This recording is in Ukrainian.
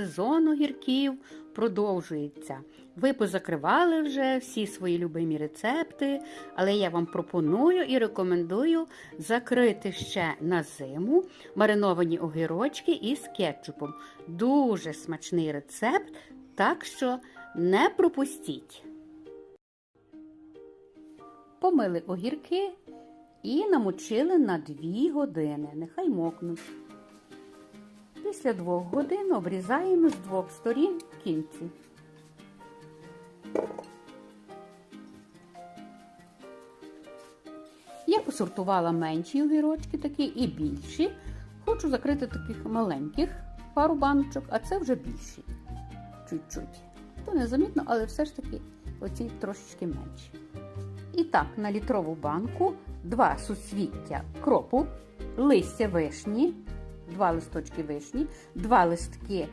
Сезон огірків продовжується. Ви позакривали вже всі свої любимі рецепти, але я вам пропоную і рекомендую закрити ще на зиму мариновані огірочки із кетчупом. Дуже смачний рецепт, так що не пропустіть. Помили огірки і намочили на 2 години. Нехай мокнуть. Після двох годин обрізаємо з двох сторін кінці. Я посортувала менші огірочки такі і більші. Хочу закрити таких маленьких пару баночок, а це вже більші. Чуть-чуть. То незамітно, але все ж таки оці трошечки менші. І так, на літрову банку два сусвіття кропу, листя вишні, два листочки вишні, два листки